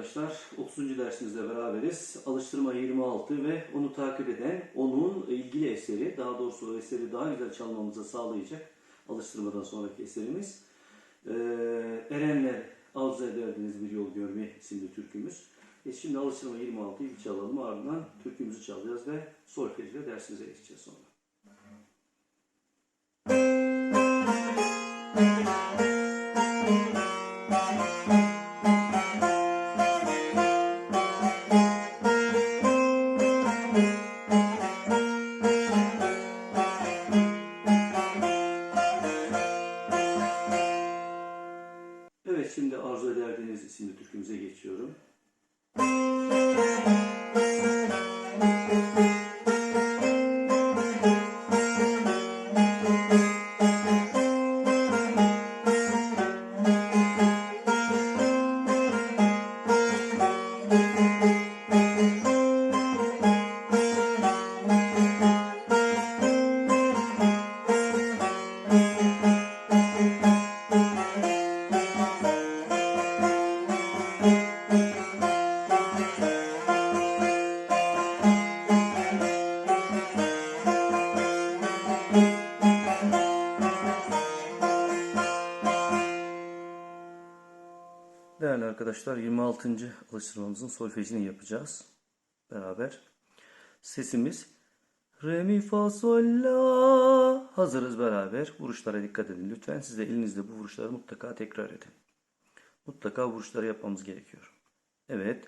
arkadaşlar. 30. dersimizde beraberiz. Alıştırma 26 ve onu takip eden onun ilgili eseri, daha doğrusu o eseri daha güzel çalmamıza sağlayacak alıştırmadan sonraki eserimiz. Ee, Erenler arzu ederdiniz bir yol görme isimli türkümüz. E şimdi alıştırma 26'yı bir çalalım ardından türkümüzü çalacağız ve solfej ile dersimize geçeceğiz sonra. İsimli türkümüze geçiyorum. Değerli arkadaşlar 26. alıştırmamızın solfejini yapacağız. Beraber. Sesimiz Re mi fa sol la. Hazırız beraber. Vuruşlara dikkat edin. Lütfen siz de elinizde bu vuruşları mutlaka tekrar edin. Mutlaka vuruşları yapmamız gerekiyor. Evet.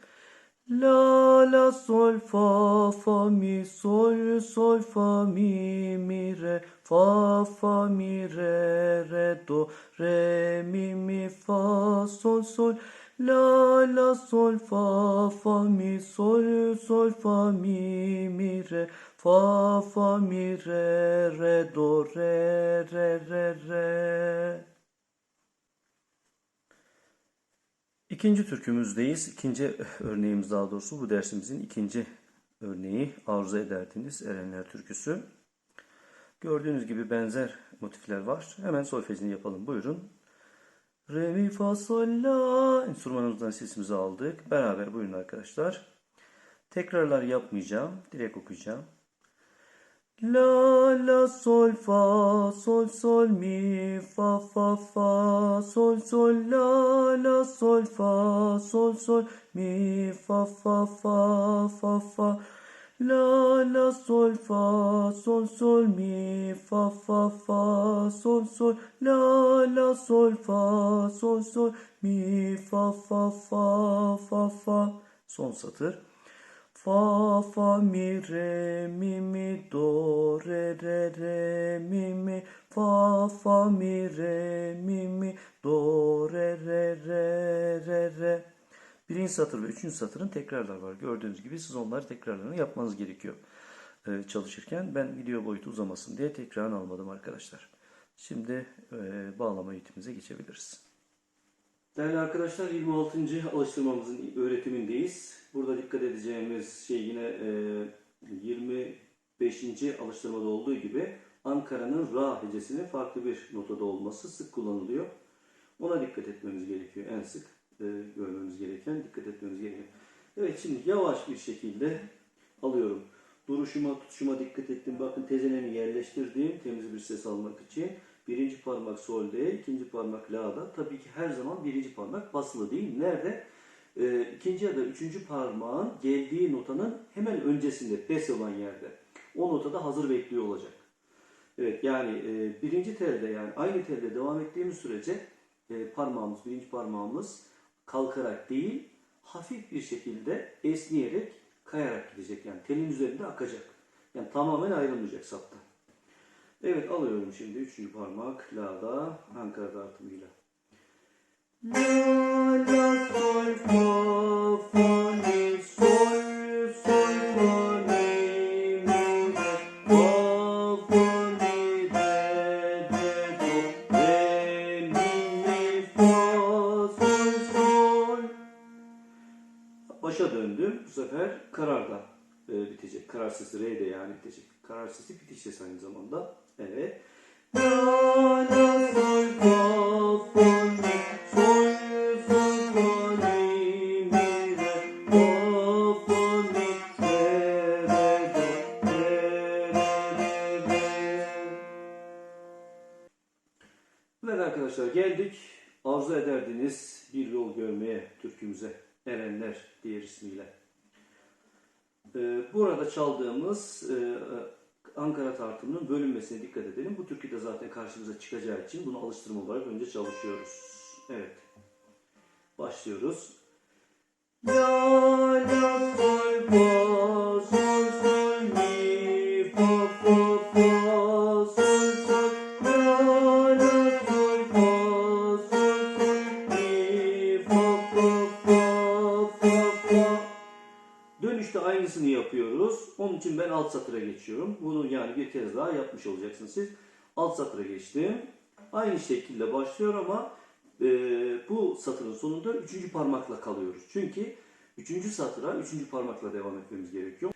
La la sol fa fa mi sol sol fa mi mi re fa fa mi re re do re mi mi fa sol sol la la sol fa fa mi sol sol fa mi mi re fa fa mi re re do re re re re İkinci türkümüzdeyiz. İkinci örneğimiz daha doğrusu bu dersimizin ikinci örneği arzu ederdiniz Erenler türküsü. Gördüğünüz gibi benzer motifler var. Hemen solfejini yapalım. Buyurun. Re mi fa sol la enstrümanımızdan sesimizi aldık. Beraber buyurun arkadaşlar. Tekrarlar yapmayacağım. Direkt okuyacağım. La la sol fa sol sol mi fa fa fa sol sol la la sol fa sol sol mi fa fa fa fa fa la la sol fa sol sol mi fa fa fa sol sol. La la sol fa sol sol mi fa fa fa fa fa. Son satır. Fa fa mi re mi mi do re re re mi mi. Fa fa mi re mi mi do re re re re re Birinci satır ve üçüncü satırın tekrarlar var. Gördüğünüz gibi siz onları tekrarlarını yapmanız gerekiyor e, çalışırken. Ben video boyutu uzamasın diye tekrarını almadım arkadaşlar. Şimdi e, bağlama eğitimimize geçebiliriz. Değerli arkadaşlar 26. alıştırmamızın öğretimindeyiz. Burada dikkat edeceğimiz şey yine e, 25. alıştırmada olduğu gibi Ankara'nın Ra hecesinin farklı bir notada olması sık kullanılıyor. Ona dikkat etmemiz gerekiyor en sık e, görmemiz gereken, dikkat etmemiz gerekiyor. Evet şimdi yavaş bir şekilde alıyorum. Duruşuma, tutuşuma dikkat ettim. Bakın tezenemi yerleştirdim temiz bir ses almak için. Birinci parmak solde, ikinci parmak la'da. Tabii ki her zaman birinci parmak basılı değil. Nerede? Ee, ikinci ya da üçüncü parmağın geldiği notanın hemen öncesinde, pes olan yerde. O notada hazır bekliyor olacak. Evet yani e, birinci telde yani aynı telde devam ettiğimiz sürece e, parmağımız, birinci parmağımız kalkarak değil, hafif bir şekilde esneyerek, kayarak gidecek. Yani telin üzerinde akacak. Yani tamamen ayrılmayacak saptan. Evet alıyorum şimdi üçüncü parmak la'da Ankara dağıtımıyla. La la sol fa fa sefer kararla e, bitecek. Kararsız R de yani bitecek. Kararsızlık bitik ses aynı zamanda. Evet. La la sol fa fa mi sol Evet arkadaşlar geldik. Arzu ederdiniz bir yol görmeye türkümüze erenler diğer ismiyle. Ankara çaldığımız e, Ankara tartımının bölünmesine dikkat edelim. Bu türkü zaten karşımıza çıkacağı için bunu alıştırma olarak önce çalışıyoruz. Evet. Başlıyoruz. La la sol aynısını yapıyoruz. Onun için ben alt satıra geçiyorum. Bunu yani bir kez daha yapmış olacaksınız siz. Alt satıra geçtim. Aynı şekilde başlıyor ama e, bu satırın sonunda üçüncü parmakla kalıyoruz. Çünkü üçüncü satıra üçüncü parmakla devam etmemiz gerekiyor.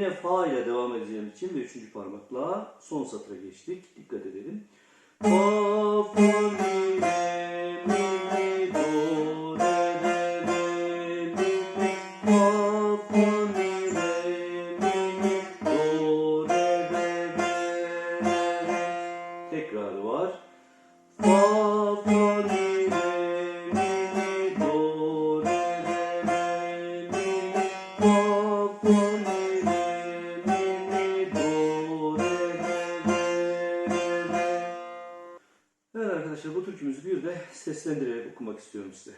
Yine fa ile devam edeceğim için ve üçüncü parmakla son satıra geçtik. Dikkat edelim. Fa fa mi mi mi türkümüzü bir de seslendirerek okumak istiyorum size.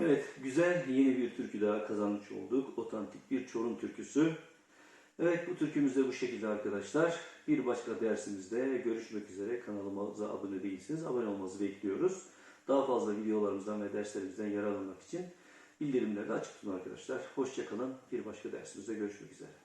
Evet, güzel yeni bir türkü daha kazanmış olduk. Otantik bir Çorum türküsü. Evet, bu türkümüz de bu şekilde arkadaşlar. Bir başka dersimizde görüşmek üzere. Kanalımıza abone değilseniz abone olmanızı bekliyoruz. Daha fazla videolarımızdan ve derslerimizden yararlanmak için bildirimleri açık tutun arkadaşlar. Hoşçakalın. Bir başka dersimizde görüşmek üzere.